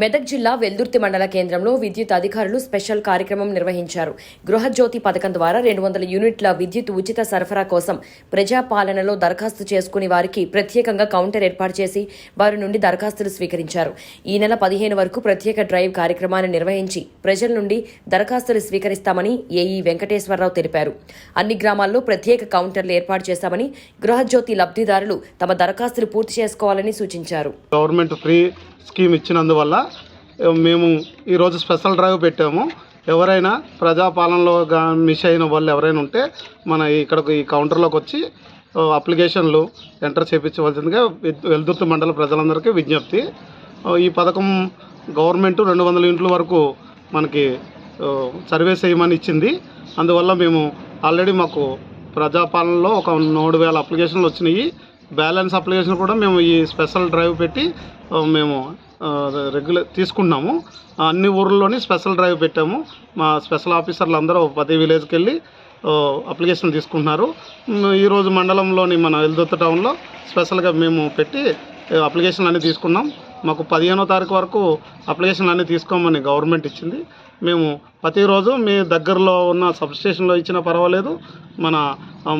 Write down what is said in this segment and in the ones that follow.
మెదక్ జిల్లా వెల్దుర్తి మండల కేంద్రంలో విద్యుత్ అధికారులు స్పెషల్ కార్యక్రమం నిర్వహించారు. గృహజ్యోతి పథకం ద్వారా రెండు వందల యూనిట్ల విద్యుత్ ఉచిత సరఫరా కోసం ప్రజాపాలనలో దరఖాస్తు చేసుకుని వారికి ప్రత్యేకంగా కౌంటర్ ఏర్పాటు చేసి వారి నుండి దరఖాస్తులు స్వీకరించారు. ఈ నెల పదిహేను వరకు ప్రత్యేక డ్రైవ్ కార్యక్రమాన్ని నిర్వహించి ప్రజల నుండి దరఖాస్తులు స్వీకరిస్తామని ఏఈ వెంకటేశ్వరరావు తెలిపారు. అన్ని గ్రామాల్లో ప్రత్యేక కౌంటర్లు ఏర్పాటు చేశామని గృహజ్యోతి లబ్ధిదారులు తమ దరఖాస్తులు పూర్తి చేసుకోవాలని సూచించారు. గవర్నమెంట్ ఫ్రీ స్కీమ్ ఇచ్చినందువల్ల మేము ఈరోజు స్పెషల్ డ్రైవ్ పెట్టాము. ఎవరైనా ప్రజాపాలనలో మిస్ అయిన వాళ్ళు ఎవరైనా ఉంటే మన ఇక్కడకు ఈ కౌంటర్లోకి వచ్చి అప్లికేషన్లు ఎంటర్ చేయించవలసిందిగా వెల్దుర్తి మండల ప్రజలందరికీ విజ్ఞప్తి. ఈ పథకం గవర్నమెంట్ రెండు వందల యూనిట్ల వరకు మనకి సర్వే చేయమని ఇచ్చింది. అందువల్ల మేము ఆల్రెడీ మాకు ప్రజాపాలనలో ఒక మూడు వేల అప్లికేషన్లు వచ్చినాయి. బ్యాలెన్స్ అప్లికేషన్ కూడా మేము ఈ స్పెషల్ డ్రైవ్ పెట్టి మేము రెగ్యులర్ తీసుకున్నాము అన్ని ఊర్లలోని స్పెషల్ డ్రైవ్ పెట్టాము. మా స్పెషల్ ఆఫీసర్లు అందరూ ప్రతి విలేజ్కి వెళ్ళి అప్లికేషన్ తీసుకుంటున్నారు. ఈరోజు మండలంలోని మన ఎల్దొత్త టౌన్లో స్పెషల్గా మేము పెట్టి అప్లికేషన్లు అన్నీ తీసుకున్నాం. మాకు పదిహేనో తారీఖు వరకు అప్లికేషన్లు అన్నీ తీసుకోమని గవర్నమెంట్ ఇచ్చింది. మేము ప్రతిరోజు మీ దగ్గరలో ఉన్న సబ్ స్టేషన్లో ఇచ్చినా పర్వాలేదు. మన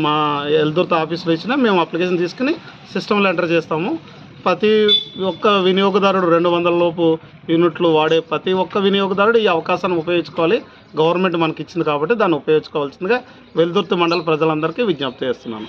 మా ఎల్దుర్త ఆఫీస్లో ఇచ్చినా మేము అప్లికేషన్ తీసుకుని సిస్టంలో ఎంటర్ చేస్తాము. ప్రతి ఒక్క వినియోగదారుడు రెండు వందల లోపు యూనిట్లు వాడే ప్రతి ఒక్క వినియోగదారుడు ఈ అవకాశాన్ని ఉపయోగించుకోవాలి. గవర్నమెంట్ మనకి ఇచ్చింది కాబట్టి దాన్ని ఉపయోగించుకోవాల్సిందిగా వెల్దుర్తి మండల ప్రజలందరికీ విజ్ఞప్తి చేస్తున్నాను.